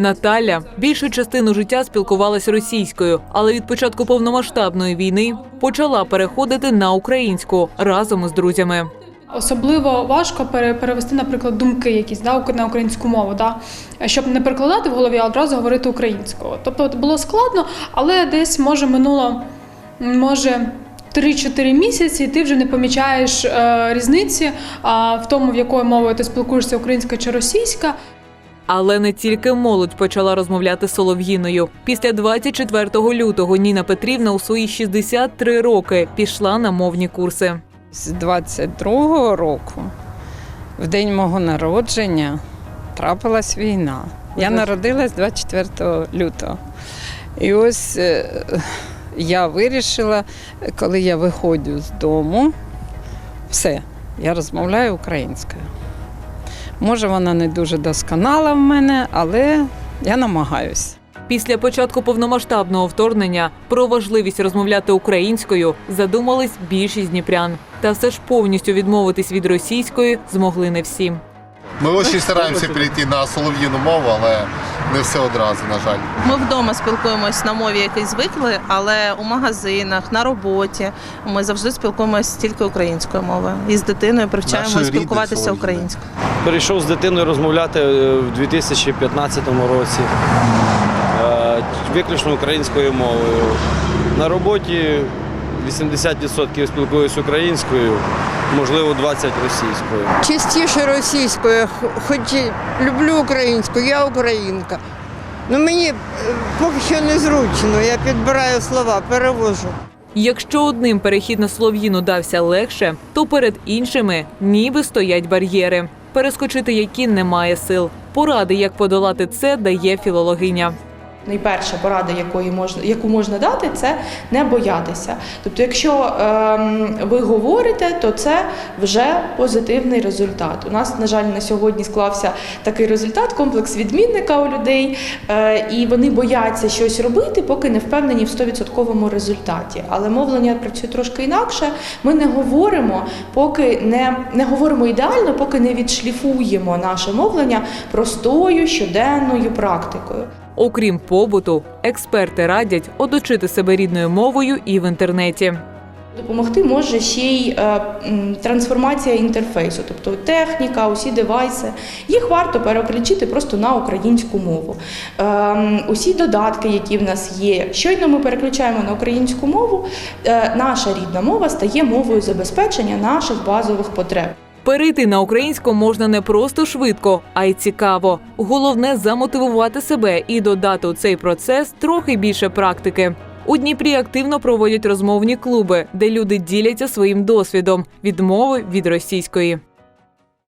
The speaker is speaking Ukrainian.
Наталя більшу частину життя спілкувалась російською, але від початку повномасштабної війни почала переходити на українську разом із друзями. Особливо важко пере- перевести, наприклад, думки якісь да, на українську мову, да, щоб не перекладати в голові, а одразу говорити українською. Тобто було складно, але десь може минуло може 3-4 місяці, і ти вже не помічаєш е, різниці а, в тому, в якою мовою ти спілкуєшся, українська чи російська. Але не тільки молодь почала розмовляти солов'їною. Після 24 лютого Ніна Петрівна у свої 63 роки пішла на мовні курси. З 22-го року, в день мого народження, трапилась війна. Я народилась 24 лютого. І ось е, я вирішила, коли я виходжу з дому, все, я розмовляю українською. Може, вона не дуже досконала в мене, але я намагаюся. Після початку повномасштабного вторгнення про важливість розмовляти українською задумались більшість дніпрян. Та все ж повністю відмовитись від російської змогли не всі. Ми дуже стараємося перейти на солов'їну мову, але не все одразу, на жаль. Ми вдома спілкуємось на мові, якій звикли, але у магазинах, на роботі ми завжди спілкуємося тільки українською мовою. І з дитиною привчаємо спілкуватися українською. Перейшов з дитиною розмовляти е, в 2015 році е, виключно українською мовою. На роботі 80% спілкуюся українською, можливо, 20% російською. частіше російською, хоч люблю українську, я українка. Ну мені е, поки що незручно, я підбираю слова, перевожу. Якщо одним перехід на слов'їну дався легше, то перед іншими ніби стоять бар'єри, перескочити які немає сил. Поради, як подолати це, дає філологиня. Найперша порада, якої можна, яку можна дати, це не боятися. Тобто, якщо ем, ви говорите, то це вже позитивний результат. У нас, на жаль, на сьогодні склався такий результат, комплекс відмінника у людей, е, і вони бояться щось робити, поки не впевнені в 100% результаті. Але мовлення працює трошки інакше. Ми не говоримо, поки не, не говоримо ідеально, поки не відшліфуємо наше мовлення простою щоденною практикою. Окрім побуту, експерти радять оточити себе рідною мовою і в інтернеті. Допомогти може ще й е, трансформація інтерфейсу, тобто техніка, усі девайси. Їх варто переключити просто на українську мову. Е, усі додатки, які в нас є, щойно ми переключаємо на українську мову, е, наша рідна мова стає мовою забезпечення наших базових потреб. Перейти на українську можна не просто швидко, а й цікаво. Головне замотивувати себе і додати у цей процес трохи більше практики. У Дніпрі активно проводять розмовні клуби, де люди діляться своїм досвідом відмови від російської.